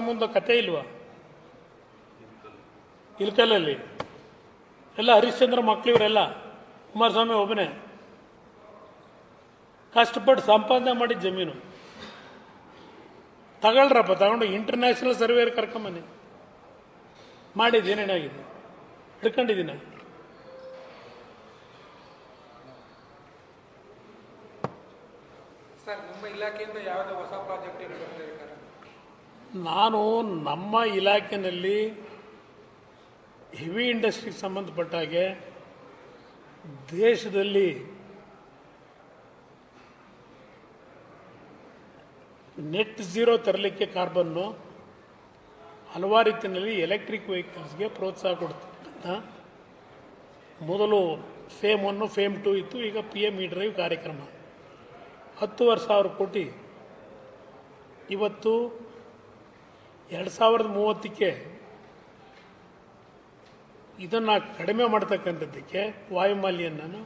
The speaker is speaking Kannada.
ಮುಂದೆ ಕತೆ ಇಲ್ವಾ? ಇಲ್ಕಲ್ಲಲ್ಲಿ? ಎಲ್ಲ ಹರಿಶ್ಚಂದ್ರ ಮಕ್ಕಳು ಇವರೆಲ್ಲ ಕುಮಾರಸ್ವಾಮಿ ಒಬ್ಬನೇ. ಕಷ್ಟಪಟ್ಟು ಸಂಪಾದನೆ ಮಾಡಿದ ಜಮೀನು. ತಗೊಳ್ರಪ್ಪ, ತಗೊಂಡು ಇಂಟರ್ನ್ಯಾಷನಲ್ ಸರ್ವೇರ್ ಕರ್ಕೊಂಬನ್ನಿ. ಮಾಡಿದ್ದು ಏನೇನಾಗಿದೆ ಹಿಡ್ಕೊಂಡಿದ್ದೀನಿ? ಸರ್, ನಿಮ್ಮ ಇಲಾಖೆಯಿಂದ ಯಾವುದೇ ಹೊಸ ಪ್ರಾಜೆಕ್ಟ್ ನಾನು ನಮ್ಮ ಇಲಾಖೆಯಲ್ಲಿ ಹೆವಿ ಇಂಡಸ್ಟ್ರಿಗೆ ಸಂಬಂಧಪಟ್ಟ ಹಾಗೆ ದೇಶದಲ್ಲಿ ನೆಟ್ ಝೀರೋ ತರಲಿಕ್ಕೆ ಕಾರ್ಬನ್ನು ಹಲವಾರು ರೀತಿಯಲ್ಲಿ ಎಲೆಕ್ಟ್ರಿಕ್ ವೆಹಿಕಲ್ಸ್ಗೆ ಪ್ರೋತ್ಸಾಹ ಕೊಡ್ತಕ್ಕಂಥ ಮೊದಲು ಫೇಮ್ ಒನ್ನು ಫೇಮ್ ಟು ಇತ್ತು, ಈಗ ಪಿ ಎಂ ಇ ಡ್ರೈವ್ ಕಾರ್ಯಕ್ರಮ. ಹತ್ತುವರೆ ಸಾವಿರ ಕೋಟಿ. ಇವತ್ತು ಎರಡು ಸಾವಿರದ ಮೂವತ್ತಕ್ಕೆ ಇದನ್ನು ಕಡಿಮೆ ಮಾಡ್ತಕ್ಕಂಥದ್ದಕ್ಕೆ ವಾಯುಮಾಲಿನ್ಯನ